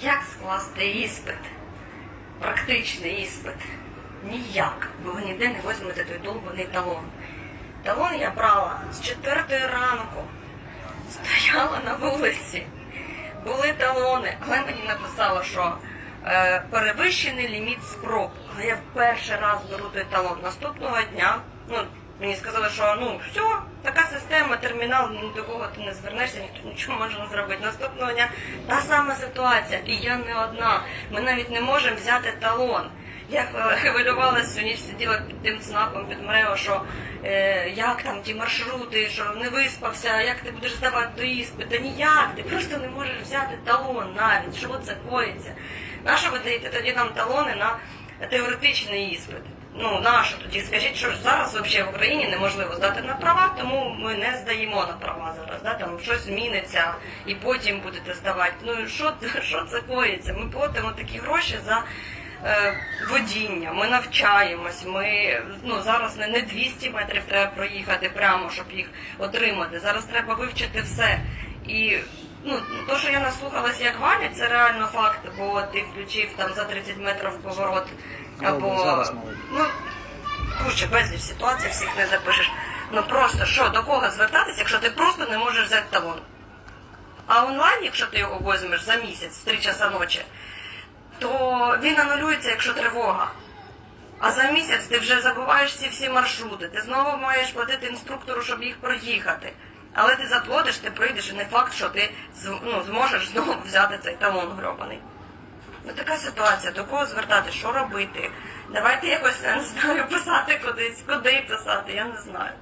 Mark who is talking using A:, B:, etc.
A: Як скласти іспит? Практичний іспит? Ніяк, бо ви ніде не візьмете той довбаний талон. Талон я брала з четвертої ранку, стояла на вулиці, були талони, але мені написало, що е, перевищений ліміт спроб. Але я в перший раз беру той талон. Наступного дня, ну, мені сказали, що ну все, така система, термінал, ні до кого ти не звернешся, ніхто нічого може не зробити. Наступного дня та сама ситуація, і я не одна. Ми навіть не можемо взяти талон. Я хвилювалася всю ніч, сиділа під тим ЦНАПом, під МРЕО, що е, як там ті маршрути, що не виспався, як ти будеш здавати до іспита, ніяк, ти просто не можеш взяти талон навіть, що це коїться. На що ви даєте тоді нам талони на теоретичний іспит? Ну, нащо тоді? Скажіть, що зараз взагалі в Україні неможливо здати на права, тому ми не здаємо на права зараз. Да? Там щось зміниться і потім будете здавати. Ну що, що це коїться? Ми платимо такі гроші за е, водіння, ми навчаємось, ми ну зараз не, не 200 метрів треба проїхати прямо, щоб їх отримати. Зараз треба вивчити все. І ну, то, що я наслухалася, як валять, це реально факт, бо ти включив там за 30 метрів поворот. Або
B: зараз
A: ну куча безліч ситуацій, всіх не запишеш. Ну просто що, до кого звертатися, якщо ти просто не можеш взяти талон? А онлайн, якщо ти його візьмеш за місяць, в 3 часа ночі, то він анулюється, якщо тривога. А за місяць ти вже забуваєш ці всі маршрути. Ти знову маєш платити інструктору, щоб їх проїхати. Але ти заплатиш, ти прийдеш, і не факт, що ти ну, зможеш знову взяти цей талон гробаний. Ну така ситуація, до кого звертати, що робити? Давайте якось я не знаю, писати кудись, куди писати, я не знаю.